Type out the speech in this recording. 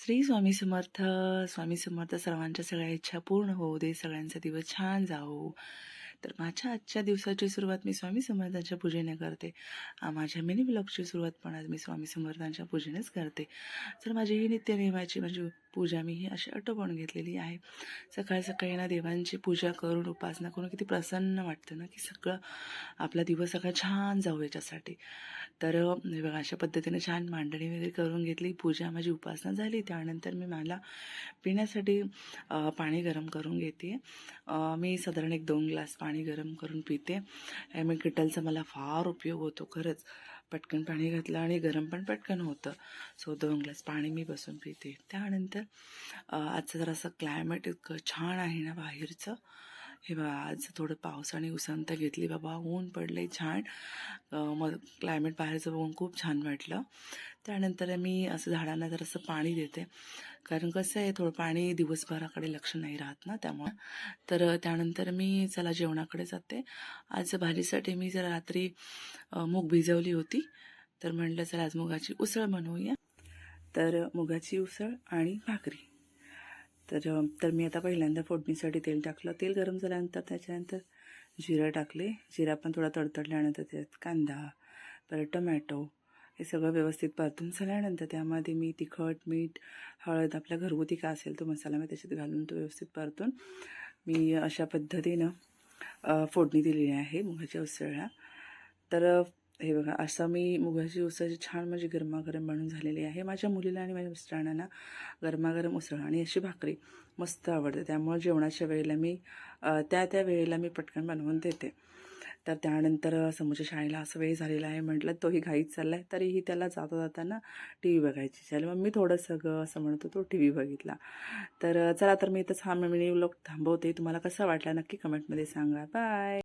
श्री स्वामी समर्थ स्वामी समर्थ सर्वांच्या सगळ्या इच्छा पूर्ण होऊ दे सगळ्यांचा दिवस छान जाऊ तर माझ्या आजच्या दिवसाची सुरुवात मी स्वामी समर्थांच्या पूजेने करते. माझ्या मिनी ब्लॉगची सुरुवात पण आज मी स्वामी समर्थांच्या पूजेनेच करते. तर माझी ही नित्यनियमाची माझी पूजा मी ही अशी आटोपण घेतलेली आहे. सकाळी सकाळी ना देवांची पूजा करून उपासना करून किती प्रसन्न वाटतं ना की सगळं आपला दिवस सगळा छान जाऊ याच्यासाठी. तर बघा अशा पद्धतीने छान मांडणी वगैरे करून घेतली. पूजा माझी उपासना झाली. त्यानंतर मी मला पिण्यासाठी पाणी गरम करून घेते. मी साधारण एक दोन ग्लास पाणी गरम करून पिते. मी किटलचा मला फार उपयोग होतो खरंच. पटकन पाणी घातलं आणि गरम पण पटकन होतं. सो दोन ग्लास पाणी मी बसून पिते. त्यानंतर आजचं जरासं क्लायमेट इतकं छान आहे ना बाहेरचं. हे बघा आज थोडं पावसाने उसंत घेतली बाबा ऊन पडले छान. मग क्लायमेट बाहेरचं बघून खूप छान वाटलं. त्यानंतर मी असं झाडांना जरासं पाणी देते. कारण कसं आहे थोडं पाणी दिवसभराकडे लक्ष नाही राहत ना त्यामुळं. तर त्यानंतर मी चला जेवणाकडे जाते. आज भाजीसाठी मी जर रात्री मूग भिजवली होती. तर म्हटलं चला आज मुगाची उसळ बनवूया. तर मुगाची उसळ आणि भाकरी. तर तर मी आता पहिल्यांदा फोडणीसाठी तेल टाकलं. तेल गरम झाल्यानंतर त्याच्यानंतर जिरं टाकले. जिरा पण थोडा तडतडल्यानंतर त्यात कांदा परत टमॅटो हे सगळं व्यवस्थित परतून झाल्यानंतर त्यामध्ये मी तिखट मीठ हळद आपल्या घरगुती का असेल तो मसाला मी त्याच्यात घालून तो व्यवस्थित परतून मी अशा पद्धतीनं फोडणी दिलेली आहे मुगाच्या उसळला. तर हे बघा असं मी मुगाची उसळ छान म्हणजे गरमागरम बनून झालेली आहे. माझ्या मुलीला आणि माझ्या मिस्टरांना गरमागरम उसळ आणि अशी भाकरी मस्त आवडते. त्यामुळे जेवणाच्या वेळेला मी त्या त्या वेळेला मी पटकन बनवून देते. तर त्यानंतर समोरच्या शाळेला असं वेळ झालेला आहे म्हटलं तोही घाईत चालला आहे तरीही त्याला जाता जाताना टी व्ही बघायची. झाली मग मी थोडंसं ग असं म्हणतो तो टी व्ही बघितला. तर चला तर मी इथंच हा मिनी व्लॉग थांबवते. तुम्हाला कसा वाटला नक्की कमेंटमध्ये सांगा. बाय!